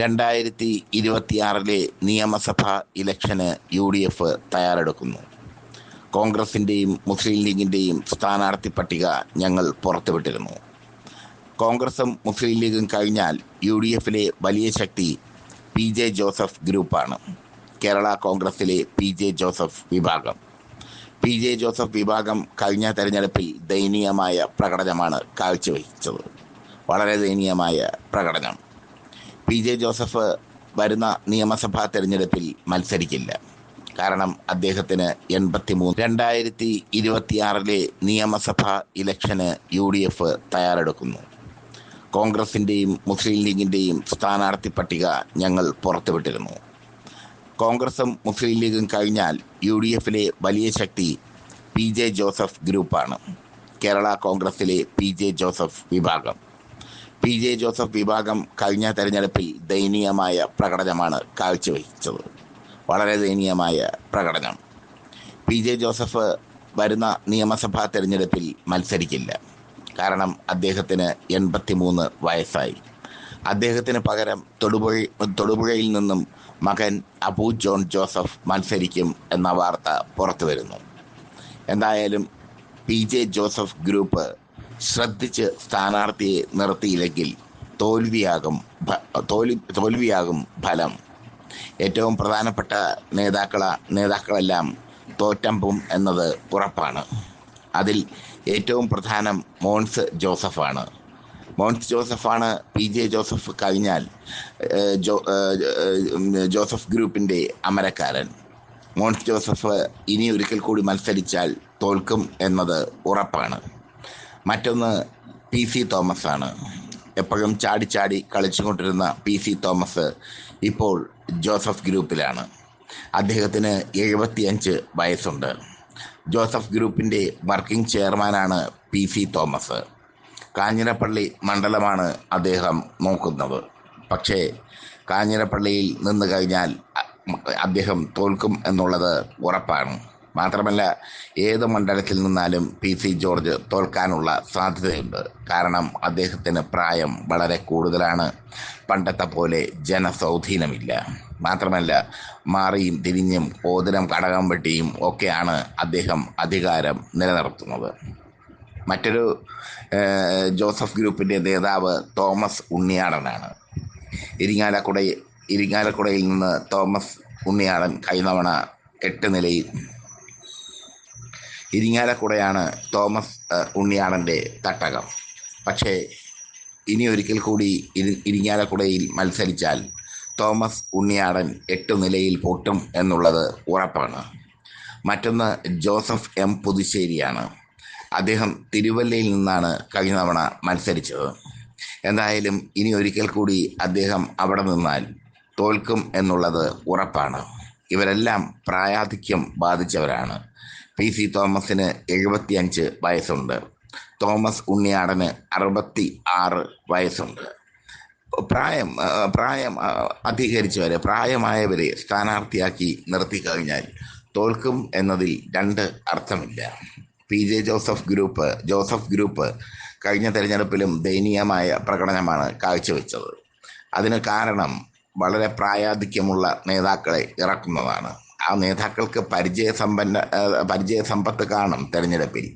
രണ്ടായിരത്തി ഇരുപത്തിയാറിലെ നിയമസഭാ ഇലക്ഷന് യു ഡി എഫ് തയ്യാറെടുക്കുന്നു. കോൺഗ്രസിന്റെയും മുസ്ലിം ലീഗിന്റെയും സ്ഥാനാർത്ഥി പട്ടിക ഞങ്ങൾ പുറത്തുവിട്ടിരുന്നു. കോൺഗ്രസും മുസ്ലിം ലീഗും കഴിഞ്ഞാൽ യു ഡി എഫിലെ വലിയ ശക്തി പി ജെ ജോസഫ് ഗ്രൂപ്പാണ്. കേരള കോൺഗ്രസിലെ പി ജെ ജോസഫ് വിഭാഗം. പി ജെ ജോസഫ് വിഭാഗം കഴിഞ്ഞ തെരഞ്ഞെടുപ്പിൽ ദയനീയമായ പ്രകടനമാണ് കാഴ്ചവെച്ചത് വളരെ ദയനീയമായ പ്രകടനം. പി ജെ ജോസഫ് വരുന്ന നിയമസഭാ തെരഞ്ഞെടുപ്പിൽ മത്സരിക്കില്ല. കാരണം അദ്ദേഹത്തിന് എൺപത്തി മൂന്ന് രണ്ടായിരത്തി ഇരുപത്തിയാറിലെ നിയമസഭാ ഇലക്ഷന് യു ഡി എഫ് തയ്യാറെടുക്കുന്നു. കോൺഗ്രസിന്റെയും മുസ്ലിം ലീഗിന്റെയും സ്ഥാനാർത്ഥി പട്ടിക ഞങ്ങൾ പുറത്തുവിട്ടിരുന്നു. കോൺഗ്രസും മുസ്ലിം ലീഗും കഴിഞ്ഞാൽ യു ഡി എഫിലെ വലിയ ശക്തി പി ജെ ജോസഫ് ഗ്രൂപ്പാണ്. കേരള കോൺഗ്രസിലെ പി ജെ ജോസഫ് വിഭാഗം. പി ജെ ജോസഫ് വിഭാഗം കഴിഞ്ഞ തെരഞ്ഞെടുപ്പിൽ ദയനീയമായ പ്രകടനമാണ് കാഴ്ചവെച്ചത്. വളരെ ദയനീയമായ പ്രകടനം. പി ജെ ജോസഫ് വരുന്ന നിയമസഭാ തെരഞ്ഞെടുപ്പിൽ മത്സരിക്കില്ല. കാരണം അദ്ദേഹത്തിന് എൺപത്തി മൂന്ന് വയസ്സായി. അദ്ദേഹത്തിന് പകരം തൊടുപുഴ തൊടുപുഴയിൽ നിന്നും മകൻ അബു ജോൺ ജോസഫ് മത്സരിക്കും എന്ന വാർത്ത പുറത്തു വരുന്നു എന്തായാലും പി ജെ ജോസഫ് ഗ്രൂപ്പ് ശ്രദ്ധിച്ച് സ്ഥാനാർത്ഥിയെ നിർത്തിയില്ലെങ്കിൽ തോൽവിയാകും തോൽവി തോൽവിയാകും ഫലം. ഏറ്റവും പ്രധാനപ്പെട്ട നേതാക്കള നേതാക്കളെല്ലാം തോറ്റമ്പും എന്നത് ഉറപ്പാണ്. അതിൽ ഏറ്റവും പ്രധാനം മോൺസ് ജോസഫാണ്. മോൺസ് ജോസഫാണ് പി ജെ ജോസഫ് കഴിഞ്ഞാൽ ജോ ജോസഫ് ഗ്രൂപ്പിന്റെ അമരക്കാരൻ. മോൺസ് ജോസഫ് ഇനി ഒരിക്കൽ കൂടി മത്സരിച്ചാൽ തോൽക്കും എന്നത് ഉറപ്പാണ്. മറ്റൊന്ന് പി സി തോമസ് ആണ്. എപ്പോഴും ചാടി ചാടി കളിച്ചുകൊണ്ടിരുന്ന പി സി തോമസ് ഇപ്പോൾ ജോസഫ് ഗ്രൂപ്പിലാണ്. അദ്ദേഹത്തിന് എഴുപത്തിയഞ്ച് വയസ്സുണ്ട്. ജോസഫ് ഗ്രൂപ്പിന്റെ വർക്കിംഗ് ചെയർമാനാണ് പി സി തോമസ്. കാഞ്ഞിരപ്പള്ളി മണ്ഡലമാണ് അദ്ദേഹം നോക്കുന്നത്. പക്ഷേ കാഞ്ഞിരപ്പള്ളിയിൽ നിന്ന് കഴിഞ്ഞാൽ അദ്ദേഹം തോൽക്കും എന്നുള്ളത് ഉറപ്പാണ്. മാത്രമല്ല ഏത് മണ്ഡലത്തിൽ നിന്നാലും പി സി ജോർജ് തോൽക്കാനുള്ള സാധ്യതയുണ്ട്. കാരണം അദ്ദേഹത്തിന് പ്രായം വളരെ കൂടുതലാണ്. പണ്ടത്തെ പോലെ ജനസ്വാധീനമില്ല മാത്രമല്ല മാറിയും തിരിഞ്ഞും ഓതിരം കടകം വെട്ടിയും ഒക്കെയാണ് അദ്ദേഹം അധികാരം നിലനിർത്തുന്നത്. മറ്റൊരു ജോസഫ് ഗ്രൂപ്പിന്റെ നേതാവ് തോമസ് ഉണ്ണിയാടനാണ്. ഇരിങ്ങാലക്കുടയിൽ ഇരിങ്ങാലക്കുടയിൽ നിന്ന് തോമസ് ഉണ്ണിയാടൻ കൈതവണ എട്ട് നിലയിൽ ഇരിങ്ങാലക്കുടയാണ് തോമസ് ഉണ്ണിയാടന്റെ തട്ടകം. പക്ഷേ ഇനി ഒരിക്കൽ കൂടി ഇരി ഇരിങ്ങാലക്കുടയിൽ മത്സരിച്ചാൽ തോമസ് ഉണ്ണിയാടൻ എട്ട് നിലയിൽ പൊട്ടും എന്നുള്ളത് ഉറപ്പാണ്. മറ്റൊന്ന് ജോസഫ് എം പുതുശ്ശേരിയാണ്. അദ്ദേഹം തിരുവല്ലയിൽ നിന്നാണ് കഴിഞ്ഞ തവണ മത്സരിച്ചത്. എന്തായാലും ഇനി ഒരിക്കൽ കൂടി അദ്ദേഹം അവിടെ നിന്നാൽ തോൽക്കും എന്നുള്ളത് ഉറപ്പാണ്. ഇവരെല്ലാം പ്രായാധിക്യം ബാധിച്ചവരാണ്. പി. സി. തോമസിന് എഴുപത്തിയഞ്ച് വയസ്സുണ്ട്. തോമസ് ഉണ്ണിയാടന് അറുപത്തി ആറ് വയസ്സുണ്ട്. പ്രായം പ്രായം അധികരിച്ചവരെ പ്രായമായവരെ സ്ഥാനാർത്ഥിയാക്കി നിർത്തി കഴിഞ്ഞാൽ തോൽക്കും എന്നതിൽ രണ്ട് അർത്ഥമില്ല. P. J. Joseph group Joseph group കഴിഞ്ഞ തെരഞ്ഞെടുപ്പിലും ദയനീയമായ പ്രകടനമാണ് കാഴ്ചവെച്ചത്. അതിന് കാരണം വളരെ പ്രായാധിക്യമുള്ള നേതാക്കളെ ഇറക്കുന്നതാണ്. ആ നേതാക്കൾക്ക് പരിചയ സമ്പന്ന പരിചയ പരിചയസമ്പത്ത് കാണും തെരഞ്ഞെടുപ്പിൽ.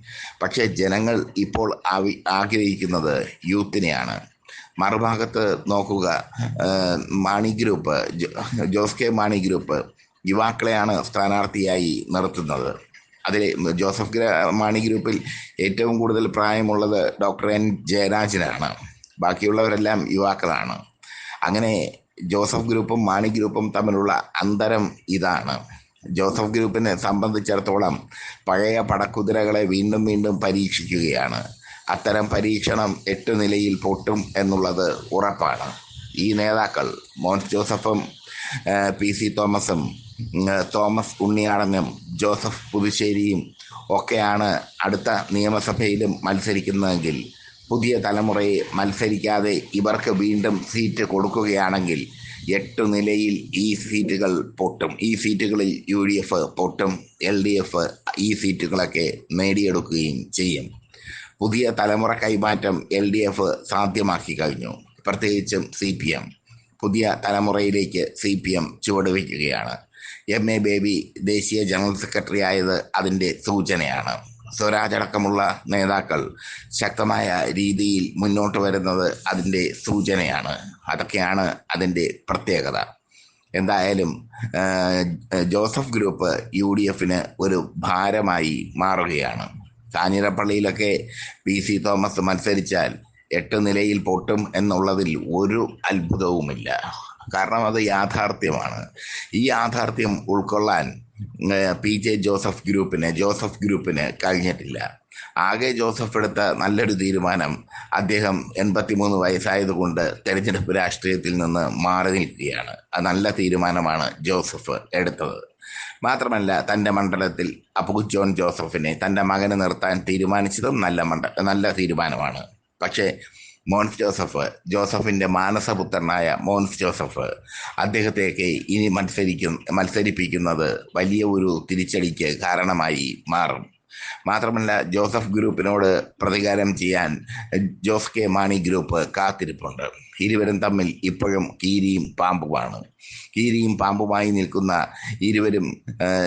പക്ഷേ ജനങ്ങൾ ഇപ്പോൾ ആഗ്രഹിക്കുന്നത് യൂത്തിനെയാണ്. മറുഭാഗത്ത് നോക്കുക Mani group Jose K Mani group യുവാക്കളെയാണ് സ്ഥാനാർത്ഥിയായി നിർത്തുന്നത്. അതിൽ ജോസഫ് മാണി ഗ്രൂപ്പിൽ ഏറ്റവും കൂടുതൽ പ്രായമുള്ളത് ഡോക്ടർ എൻ ജയരാജനാണ്. ബാക്കിയുള്ളവരെല്ലാം യുവാക്കളാണ്. അങ്ങനെ ജോസഫ് ഗ്രൂപ്പും മാണി ഗ്രൂപ്പും തമ്മിലുള്ള അന്തരം ഇതാണ്. ജോസഫ് ഗ്രൂപ്പിനെ സംബന്ധിച്ചിടത്തോളം പഴയ പടക്കുതിരകളെ വീണ്ടും വീണ്ടും പരീക്ഷിക്കുകയാണ്. അത്തരം പരീക്ഷണം എട്ട് നിലയിൽ പൊട്ടും എന്നുള്ളത് ഉറപ്പാണ്. ഈ നേതാക്കൾ മോൻസ് ജോസഫും പി സി തോമസും തോമസ് ഉണ്ണിയാടനും ജോസഫ് പുതുശ്ശേരിയും ഒക്കെയാണ് അടുത്ത നിയമസഭയിലും മത്സരിക്കുന്നതെങ്കിൽ പുതിയ തലമുറയെ മത്സരിക്കാതെ ഇവർക്ക് വീണ്ടും സീറ്റ് കൊടുക്കുകയാണെങ്കിൽ എട്ട് നിലയിൽ ഈ സീറ്റുകൾ പൊട്ടും. ഈ സീറ്റുകളിൽ യു ഡി എഫ് പൊട്ടും എൽ ഡി എഫ് ഈ സീറ്റുകളൊക്കെ നേടിയെടുക്കുകയും ചെയ്യും. പുതിയ തലമുറ കൈമാറ്റം എൽ ഡി എഫ് സാധ്യമാക്കി കഴിഞ്ഞു. പ്രത്യേകിച്ചും സി പി എം. പുതിയ തലമുറയിലേക്ക് സി പി എം ചുവടുവയ്ക്കുകയാണ് എം എ ബേബി ദേശീയ ജനറൽ സെക്രട്ടറി ആയത് അതിന്റെ സൂചനയാണ്. സ്വരാജ് അടക്കമുള്ള നേതാക്കൾ ശക്തമായ രീതിയിൽ മുന്നോട്ട് വരുന്നത് അതിന്റെ സൂചനയാണ്. അതൊക്കെയാണ് അതിന്റെ പ്രത്യേകത. എന്തായാലും ജോസഫ് ഗ്രൂപ്പ് യു ഡി എഫിന് ഒരു ഭാരമായി മാറുകയാണ്. കാഞ്ഞിരപ്പള്ളിയിലൊക്കെ പി സി തോമസ് മത്സരിച്ചാൽ എട്ട് നിലയിൽ പൊട്ടും എന്നുള്ളതിൽ ഒരു അത്ഭുതവുമില്ല. കാരണം അത് യാഥാർത്ഥ്യമാണ്. ഈ യാഥാർത്ഥ്യം ഉൾക്കൊള്ളാൻ പി ജെ ജോസഫ് ഗ്രൂപ്പിന് ജോസഫ് ഗ്രൂപ്പിന് കഴിഞ്ഞിട്ടില്ല. ആകെ ജോസഫ് എടുത്ത നല്ലൊരു തീരുമാനം അദ്ദേഹം എൺപത്തിമൂന്ന് വയസ്സായതുകൊണ്ട് തെരഞ്ഞെടുപ്പ് രാഷ്ട്രീയത്തിൽ നിന്ന് മാറി നിൽക്കുകയാണ്. നല്ല തീരുമാനമാണ് ജോസഫ് എടുത്തത്. മാത്രമല്ല തന്റെ മണ്ഡലത്തിൽ അപ്പു ജോൺ ജോസഫിനെ തന്റെ മകന് നിർത്താൻ തീരുമാനിച്ചതും നല്ല മണ്ഡ നല്ല തീരുമാനമാണ്. പക്ഷേ മോൻസ് ജോസഫ് ജോസഫിന്റെ മാനസപുത്രനായ മോൻസ് ജോസഫ് അദ്ദേഹത്തേക്ക് ഇനി മത്സരിക്കും മത്സരിപ്പിക്കുന്നത് വലിയ ഒരു തിരിച്ചടിക്ക് കാരണമായി മാറും. മാത്രമല്ല ജോസഫ് ഗ്രൂപ്പിനോട് പ്രതികാരം ചെയ്യാൻ ജോസ് കെ മാണി ഗ്രൂപ്പ് കാത്തിരിപ്പുണ്ട്. ഇരുവരും തമ്മിൽ ഇപ്പോഴും കീരിയും പാമ്പുമാണ്. കീരിയും പാമ്പുമായി നിൽക്കുന്ന ഇരുവരും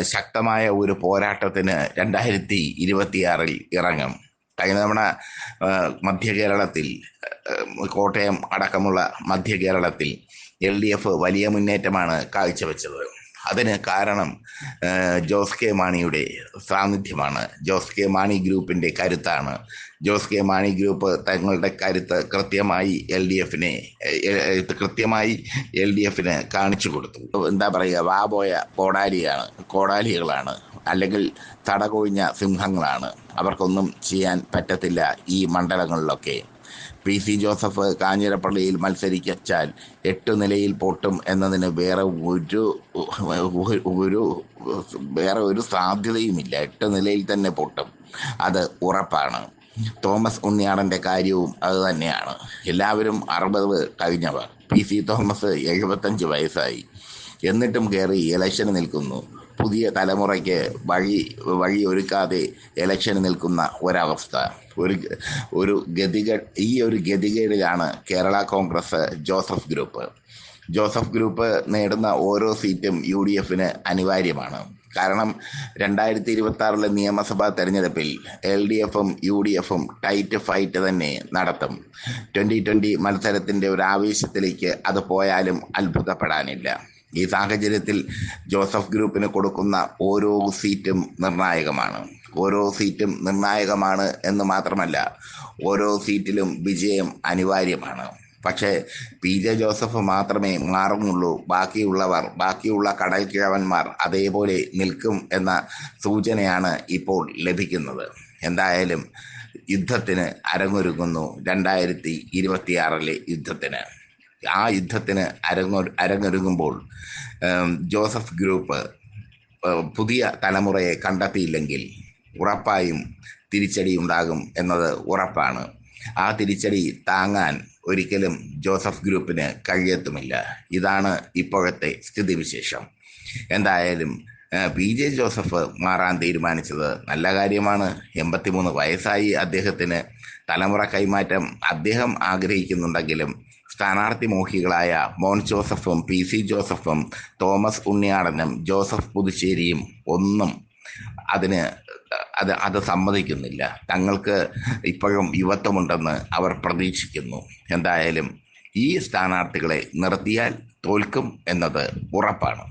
ശക്തമായ ഒരു പോരാട്ടത്തിന് രണ്ടായിരത്തി ഇരുപത്തിയാറിൽ ഇറങ്ങും. കഴിഞ്ഞ നമ്മുടെ മധ്യ കേരളത്തിൽ കോട്ടയം അടക്കമുള്ള മധ്യ കേരളത്തിൽ എൽ ഡി എഫ് വലിയ മുന്നേറ്റമാണ് കാഴ്ചവെച്ചത്. അതിന് കാരണം ജോസ് കെ മാണിയുടെ സാന്നിധ്യമാണ്. ജോസ് കെ മാണി ഗ്രൂപ്പിന്റെ കരുത്താണ്. ജോസ് കെ മാണി ഗ്രൂപ്പ് തങ്ങളുടെ കരുത്ത് കൃത്യമായി എൽ ഡി എഫിനെ കൃത്യമായി എൽ ഡി എഫിന് കാണിച്ചു കൊടുത്തു. എന്താ പറയുക വാബോയ കോടാലിയാണ് കോടാലികളാണ്. അല്ലെങ്കിൽ തടകൊഴിഞ്ഞ സിംഹങ്ങളാണ്. അവർക്കൊന്നും ചെയ്യാൻ പറ്റത്തില്ല ഈ മണ്ഡലങ്ങളിലൊക്കെ. പി സി ജോസഫ് കാഞ്ഞിരപ്പള്ളിയിൽ മത്സരിച്ചാൽ എട്ട് നിലയിൽ പൊട്ടും എന്നതിന് വേറെ ഒരു ഒരു വേറെ ഒരു സാധ്യതയുമില്ല. എട്ട് നിലയിൽ തന്നെ പൊട്ടും. അത് ഉറപ്പാണ്. തോമസ് ഉണ്ണിയാടന്റെ കാര്യവും അത് തന്നെയാണ്. എല്ലാവരും അറുപത് കഴിഞ്ഞവർ. പി സി തോമസ് എഴുപത്തഞ്ച് വയസ്സായി. എന്നിട്ടും കയറി ഇലക്ഷന് നിൽക്കുന്നു. പുതിയ തലമുറയ്ക്ക് വഴി വഴി ഒരുക്കാതെ ഇലക്ഷന് നിൽക്കുന്ന ഒരവസ്ഥ. ഒരു ഒരു ഗതികേട് ഈ ഒരു ഗതികേടിലാണ് കേരള കോൺഗ്രസ് ജോസഫ് ഗ്രൂപ്പ്. ജോസഫ് ഗ്രൂപ്പ് നേടുന്ന ഓരോ സീറ്റും യു ഡി എഫിന് അനിവാര്യമാണ്. കാരണം രണ്ടായിരത്തി ഇരുപത്തി ആറിലെ നിയമസഭാ തെരഞ്ഞെടുപ്പിൽ എൽ ഡി എഫും യു ഡി എഫും ടൈറ്റ് ഫൈറ്റ് തന്നെ നടത്തും. ട്വന്റി ട്വന്റി മത്സരത്തിന്റെ ഒരു ആവേശത്തിലേക്ക് അത് പോയാലും അത്ഭുതപ്പെടാനില്ല. ഈ സാഹചര്യത്തിൽ ജോസഫ് ഗ്രൂപ്പിന് കൊടുക്കുന്ന ഓരോ സീറ്റും നിർണായകമാണ്. ഓരോ സീറ്റും നിർണായകമാണ് എന്ന് മാത്രമല്ല ഓരോ സീറ്റിലും വിജയം അനിവാര്യമാണ്. പക്ഷേ പി ജെ ജോസഫ് മാത്രമേ മാറുന്നുള്ളൂ. ബാക്കിയുള്ളവർ ബാക്കിയുള്ള കടൽ കിഴവന്മാർ അതേപോലെ നിൽക്കും എന്ന സൂചനയാണ് ഇപ്പോൾ ലഭിക്കുന്നത്. എന്തായാലും യുദ്ധത്തിന് അരങ്ങൊരുങ്ങുന്നു രണ്ടായിരത്തി ഇരുപത്തിയാറിലെ യുദ്ധത്തിന്. ആ യുദ്ധത്തിന് അരങ്ങൊ അരങ്ങൊരുങ്ങുമ്പോൾ ജോസഫ് ഗ്രൂപ്പ് പുതിയ തലമുറയെ കണ്ടെത്തിയില്ലെങ്കിൽ ഉറപ്പായും തിരിച്ചടി ഉണ്ടാകും എന്നത് ഉറപ്പാണ്. ആ തിരിച്ചടി താങ്ങാൻ ഒരിക്കലും ജോസഫ് ഗ്രൂപ്പിന് കഴിയത്തുമില്ല. ഇതാണ് ഇപ്പോഴത്തെ സ്ഥിതിവിശേഷം. എന്തായാലും പി ജെ ജോസഫ് മാറാൻ തീരുമാനിച്ചത് നല്ല കാര്യമാണ്. എൺപത്തിമൂന്ന് വയസ്സായി അദ്ദേഹത്തിന് തലമുറ കൈമാറ്റം അദ്ദേഹം ആഗ്രഹിക്കുന്നുണ്ടെങ്കിലും സ്ഥാനാർത്ഥി മോഹികളായ മോൻ ജോസഫും പി സി ജോസഫും തോമസ് ഉണ്ണിയാടനും ജോസഫ് പുതുശ്ശേരിയും ഒന്നും അതിന് അത് അത് സമ്മതിക്കുന്നില്ല. തങ്ങൾക്ക് ഇപ്പോഴും യുവത്വമുണ്ടെന്ന് അവർ പ്രതീക്ഷിക്കുന്നു. എന്തായാലും ഈ സ്ഥാനാർത്ഥികളെ നിർത്തിയാൽ തോൽക്കും എന്നത് ഉറപ്പാണ്.